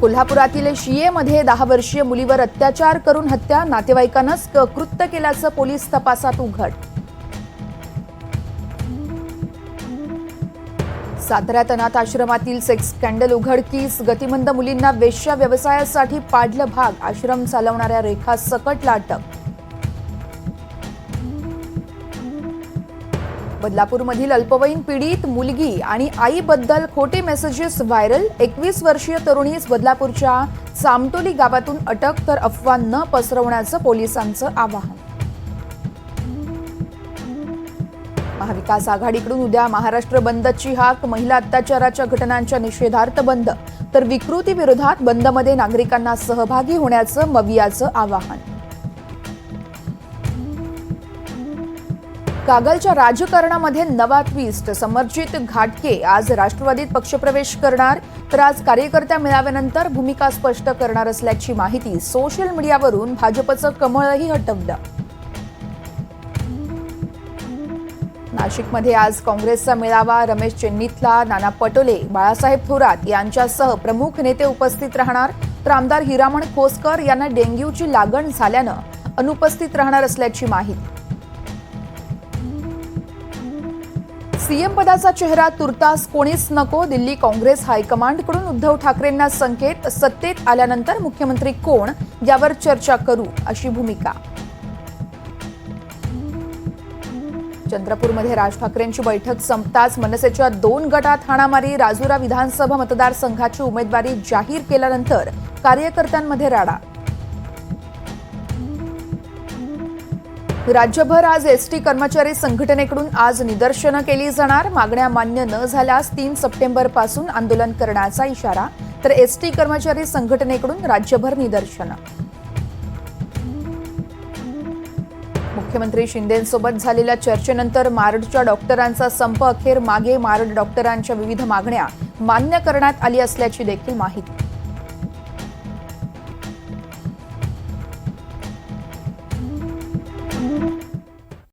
कोल्हापुरातील शियेमध्ये दहा वर्षीय मुलीवर अत्याचार करून हत्या नातेवाईकांनाच कृत्य केल्याचं पोलीस तपासात उघड. साताऱ्यात अनाथ आश्रमातील सेक्स स्कॅन्डल उघडकीस गतिमंद मुलींना वेश्या व्यवसायासाठी पाडलं भाग. आश्रम चालवणाऱ्या रेखा सकटला अटक बदलापूरमधील अल्पवयीन पीडित मुलगी आणि आईबद्दल खोटे मेसेजेस व्हायरल एकवीस वर्षीय तरुणीस बदलापूरच्या सामटोली गावातून अटक तर अफवा न पसरवण्याचं पोलिसांचं आवाहन. महाविकास आघाडीकडून उद्या महाराष्ट्र बंदची हाक महिला अत्याचाराच्या घटनांच्या निषेधार्थ बंद तर विकृती विरोधात बंदमध्ये नागरिकांना सहभागी होण्याचं मवियाचं आवाहन. कागलच्या राजकारणामध्ये नवा ट्विस्ट समर्जित घाटके आज राष्ट्रवादीत पक्षप्रवेश करणार तर आज कार्यकर्त्या मेळाव्यानंतर भूमिका स्पष्ट करणार असल्याची माहिती सोशल मीडियावरून भाजपचं कमळही हटवलं. नाशिकमध्ये आज काँग्रेसचा मेळावा रमेश चेन्नीतला नाना पटोले बाळासाहेब थोरात यांच्यासह प्रमुख नेते उपस्थित राहणार तर आमदार हिरामण खोसकर यांना डेंग्यूची लागण झाल्यानं अनुपस्थित राहणार असल्याची माहिती. सीएम पदाचा चेहरा तुर्तास कोणीच नको दिल्ली काँग्रेस हायकमांडकडून उद्धव ठाकरेंना संकेत सत्तेत आल्यानंतर मुख्यमंत्री कोण यावर चर्चा करू अशी भूमिका. चंद्रपूरमध्ये राज ठाकरेंची बैठक संपताच मनसेच्या दोन गटात हाणामारी राजुरा विधानसभा मतदारसंघाची उमेदवारी जाहीर केल्यानंतर कार्यकर्त्यांमध्ये राडा. राज्यभर आज एसटी कर्मचारी संघटनेकडून आज निदर्शनं केली जाणार. मागण्या मान्य न झाल्यास तीन सप्टेंबरपासून आंदोलन करण्याचा इशारा. तर एसटी कर्मचारी संघटनेकडून राज्यभर निदर्शनं. मुख्यमंत्री शिंदेंसोबत झालेल्या चर्चेनंतर मारडच्या डॉक्टरांचा संप अखेर मागे. मारड डॉक्टरांच्या विविध मागण्या मान्य करण्यात आली असल्याची देखील माहिती.